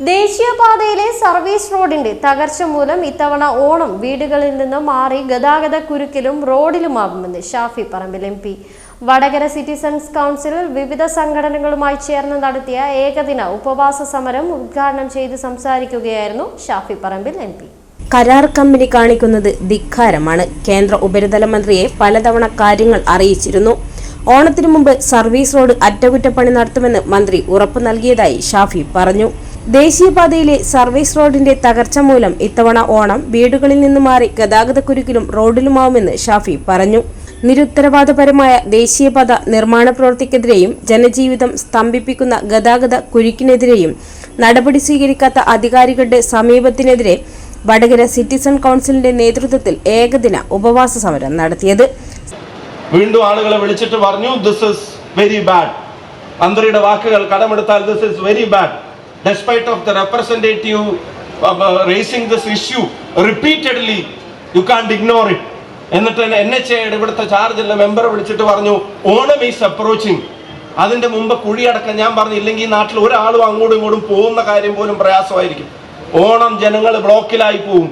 ദേശീയപാതയിലെ സർവീസ് റോഡിന്റെ തകർച്ച മൂലം ഇത്തവണ ഓണം വീടുകളിൽ നിന്ന് മാറി ഗതാഗത കുരുക്കിലും റോഡിലുമാകുമെന്ന് Shafi Parambil M P. Vadakara citizens കൗൺസിലിൽ വിവിധ സംഘടനകളുമായി ചേർന്ന് നടത്തിയ ഏകദിന ഉപവാസ സമരം ഉദ്ഘാടനം ചെയ്ത് സംസാരിക്കുകയായിരുന്നു ഷാഫി പറമ്പിൽ എം പി. കരാർ കമ്പനി കാണിക്കുന്നത് ധിക്കാരമാണ്. കേന്ദ്ര ഉപരിതല മന്ത്രിയെ പലതവണ കാര്യങ്ങൾ അറിയിച്ചിരുന്നു. ഓണത്തിനു മുമ്പ് സർവീസ് റോഡ് അറ്റകുറ്റപ്പണി നടത്തുമെന്ന് മന്ത്രി ഉറപ്പു നൽകിയതായി ഷാഫി പറഞ്ഞു. ദേശീയപാതയിലെ സർവീസ് റോഡിന്റെ തകർച്ച മൂലം ഇത്തവണ ഓണം വീടുകളിൽ നിന്ന് മാറി ഗതാഗതക്കുരുക്കിലും റോഡിലുമാവുമെന്ന് ഷാഫി പറഞ്ഞു. നിരുത്തരവാദപരമായ ദേശീയപാത നിർമ്മാണ പ്രവൃത്തിക്കെതിരെയും ജനജീവിതം സ്തംഭിപ്പിക്കുന്ന ഗതാഗത കുരുക്കിനെതിരെയും നടപടി സ്വീകരിക്കാത്ത അധികാരികളുടെ സമീപത്തിനെതിരെ വടകര സിറ്റിസൺ കൗൺസിലിന്റെ നേതൃത്വത്തിൽ ഏകദിന ഉപവാസ സമരം നടത്തിയത്. വീണ്ടും ആളുകളെ വിളിച്ചിട്ട് പറഞ്ഞു ദിസ് ഇസ് വെരി ബാഡ് മന്ത്രിയുടെ വാക്കുകൾ കടമെടുത്താൽ this is very bad despite of the representative raising this issue repeatedly, you can't ignore it. എന്നിട്ട് എൻ എച്ച് എയുടെ ഇവിടുത്തെ ചാർജുള്ള മെമ്പർ വിളിച്ചിട്ട് പറഞ്ഞു ഓണം ഈസ് അപ്രോച്ചിങ് അതിന്റെ മുമ്പ് കുഴിയടക്കം ഞാൻ പറഞ്ഞു ഇല്ലെങ്കിൽ ഈ നാട്ടിൽ ഒരാളും അങ്ങോട്ടും ഇങ്ങോട്ടും പോകുന്ന കാര്യം പോലും പ്രയാസമായിരിക്കും. ഓണം ജനങ്ങൾ ബ്ലോക്കിലായി പോവും.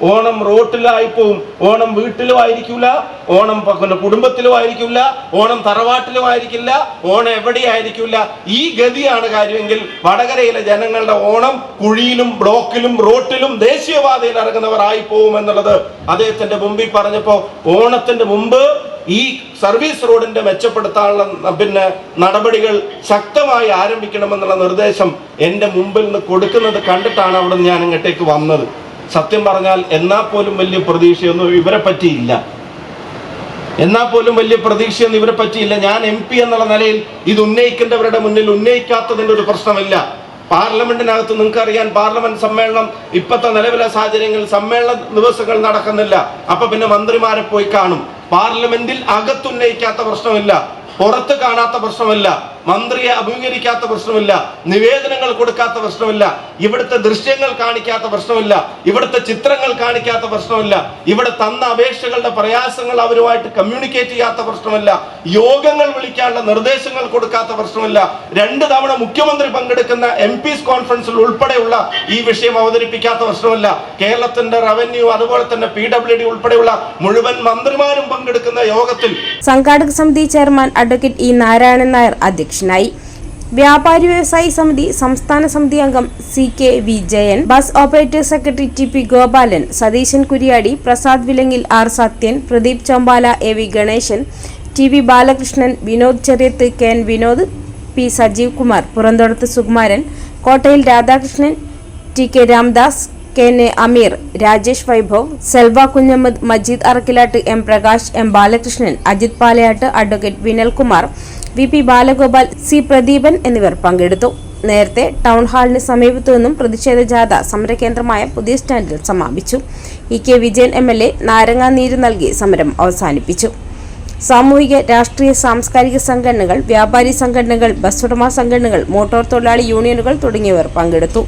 ഓണം റോട്ടിലായി പോവും ഓണം വീട്ടിലും ആയിരിക്കില്ല ഓണം കുടുംബത്തിലും ആയിരിക്കില്ല ഓണം തറവാട്ടിലും ആയിരിക്കില്ല ഓണം എവിടെയായിരിക്കില്ല. ഈ ഗതിയാണ് കാര്യമെങ്കിൽ വടകരയിലെ ജനങ്ങളുടെ ഓണം കുഴിയിലും ബ്ലോക്കിലും റോട്ടിലും ദേശീയപാതയിൽ ഇറങ്ങുന്നവർ ആയി പോകും എന്നുള്ളത് അദ്ദേഹത്തിന്റെ മുമ്പിൽ പറഞ്ഞപ്പോ ഓണത്തിന്റെ മുമ്പ് ഈ സർവീസ് റോഡിന്റെ മെച്ചപ്പെടുത്താനുള്ള പിന്നെ നടപടികൾ ശക്തമായി ആരംഭിക്കണമെന്നുള്ള നിർദ്ദേശം എന്റെ മുമ്പിൽ നിന്ന് കൊടുക്കുന്നത് കണ്ടിട്ടാണ് അവിടെ ഞാൻ ഇങ്ങോട്ടേക്ക് വന്നത്. സത്യം പറഞ്ഞാൽ എന്നാൽ പോലും വലിയ പ്രതീക്ഷയൊന്നും ഇവരെ പറ്റിയില്ല. എന്നാൽ പോലും വലിയ പ്രതീക്ഷയൊന്നും ഇവരെ പറ്റിയില്ല. ഞാൻ എം പി എന്നുള്ള നിലയിൽ ഇത് ഉന്നയിക്കേണ്ടവരുടെ മുന്നിൽ ഉന്നയിക്കാത്തതിന്റെ ഒരു പ്രശ്നമില്ല. പാർലമെന്റിനകത്ത് നിങ്ങൾക്ക് അറിയാൻ പാർലമെന്റ് സമ്മേളനം ഇപ്പോഴത്തെ നിലവിലെ സാഹചര്യങ്ങളിൽ സമ്മേളന ദിവസങ്ങൾ നടക്കുന്നില്ല. അപ്പൊ പിന്നെ മന്ത്രിമാരെ പോയി കാണും. പാർലമെന്റിൽ അകത്തുന്നയിക്കാത്ത പ്രശ്നമില്ല. പുറത്ത് കാണാത്ത പ്രശ്നമില്ല. മന്ത്രിയെ അഭിമുഖീകരിക്കാത്ത പ്രശ്നമില്ല നിവേദനങ്ങൾ കൊടുക്കാത്ത പ്രശ്നമില്ല ഇവിടുത്തെ ദൃശ്യങ്ങൾ കാണിക്കാത്ത പ്രശ്നമില്ല ഇവിടുത്തെ ചിത്രങ്ങൾ കാണിക്കാത്ത പ്രശ്നമില്ല ഇവിടെ തന്ന അപേക്ഷകളുടെ പ്രയാസങ്ങൾ അവരുമായിട്ട് കമ്മ്യൂണിക്കേറ്റ് ചെയ്യാത്ത പ്രശ്നമില്ല യോഗങ്ങൾ വിളിക്കാനുള്ള നിർദ്ദേശങ്ങൾ കൊടുക്കാത്ത പ്രശ്നമില്ല. രണ്ട് തവണ മുഖ്യമന്ത്രി പങ്കെടുക്കുന്ന എം പീസ് കോൺഫറൻസിൽ ഉൾപ്പെടെയുള്ള ഈ വിഷയം അവതരിപ്പിക്കാത്ത പ്രശ്നമില്ല. കേരളത്തിന്റെ റവന്യൂ അതുപോലെ തന്നെ പി ഡബ്ല്യു ഡി ഉൾപ്പെടെയുള്ള മുഴുവൻ മന്ത്രിമാരും പങ്കെടുക്കുന്ന യോഗത്തിൽ സംഘാടക സമിതി chairman advocate E Narayanan Nair അധ്യക്ഷനായി വ്യാപാരി വ്യവസായി സമിതി സംസ്ഥാന സമിതി അംഗം C K V Jayan bus operators secretary T P Gopalan Satheesan Kuryadi Prasad Vilangil R Sathyan Pradeep Chombala A V Ganesan T V Balakrishnan Vinod Cheriyath K N Vinod P Sajeev Kumar Puranthodath Sukumaran Kottayil Radhakrishnan T K Ramdas K N A Ameer Rajesh Vaibhav Selva Kunhammad Majeed Arakkilat M Prakash M Balakrishnan Ajith Palayat advocate Vinalkumar V P Balagopal C Pradeepan എന്നിവർ പങ്കെടുത്തു. നേരത്തെ town ഹാളിന് സമീപത്തു നിന്നും പ്രതിഷേധ ജാഥ സമരകേന്ദ്രമായ പുതിയ സ്റ്റാൻഡിൽ സമാപിച്ചു. E K Vijayan M L A നാരങ്ങാനീര് നൽകി സമരം അവസാനിപ്പിച്ചു. സാമൂഹിക രാഷ്ട്രീയ സാംസ്കാരിക സംഘടനകൾ വ്യാപാരി സംഘടനകൾ ബസ് ഉടമ സംഘടനകൾ മോട്ടോർ തൊഴിലാളി യൂണിയനുകൾ തുടങ്ങിയവർ പങ്കെടുത്തു.